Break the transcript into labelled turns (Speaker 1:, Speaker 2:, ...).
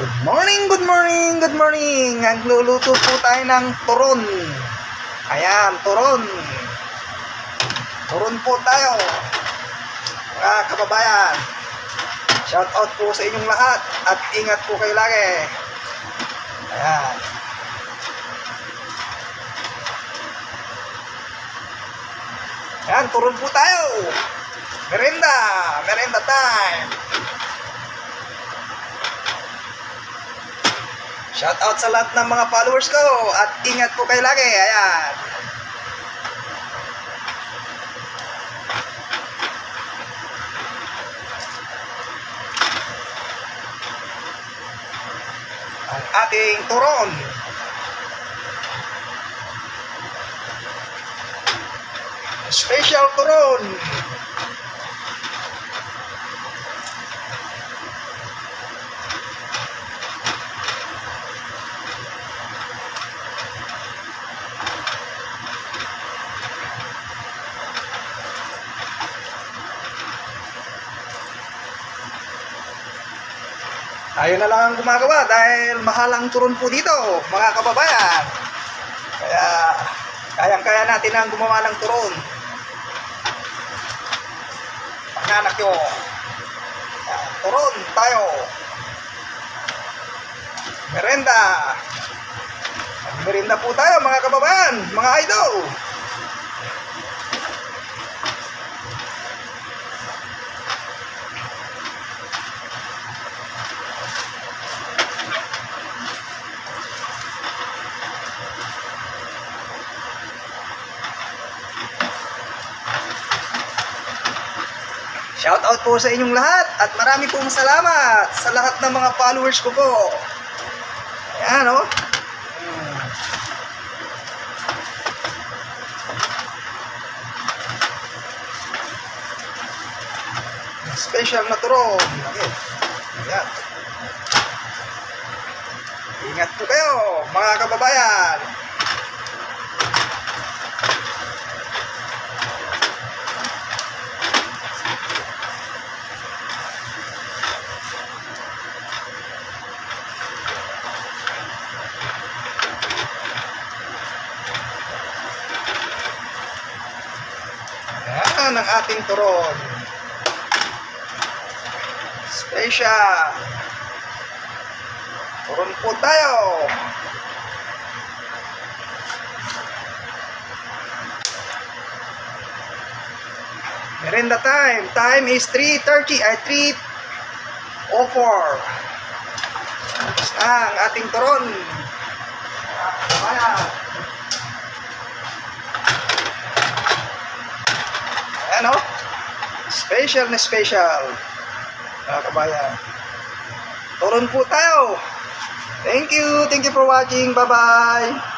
Speaker 1: Good morning, good morning, good morning. Nagluluto po tayo ng turon. Ayan, turon. Turon po tayo. Mga kababayan. Shout out po sa inyong lahat at ingat po kayo lagi. Ayan. Ayan, turon po tayo. Merenda, merenda time. Shout out sa lahat ng mga followers ko at ingat po kayo lagi. Ayan. Ang ating turon. Special turon. Tayo na lang ang gumagawa dahil mahal ang turon po dito, mga kababayan. Kaya, kayang-kaya natin ang gumawa ng turon. Pagnanak nyo. Turon tayo. Merenda. Merenda po tayo, mga kababayan, mga idol. Shout out po sa inyong lahat at marami pong salamat sa lahat ng mga followers ko po. Ayan o. Hmm. Special na turon. Ayan. Ayan. Ingat po kayo mga kababayan. Ayan ang ating turon. Special. Turon po tayo. Merenda time. Time is 3.30 ay 3.04. Tapos na ang ating turon. Ayan. Ayan. Special na special. Mga kabayan. Turon po tayo. Thank you. Thank you for watching. Bye-bye.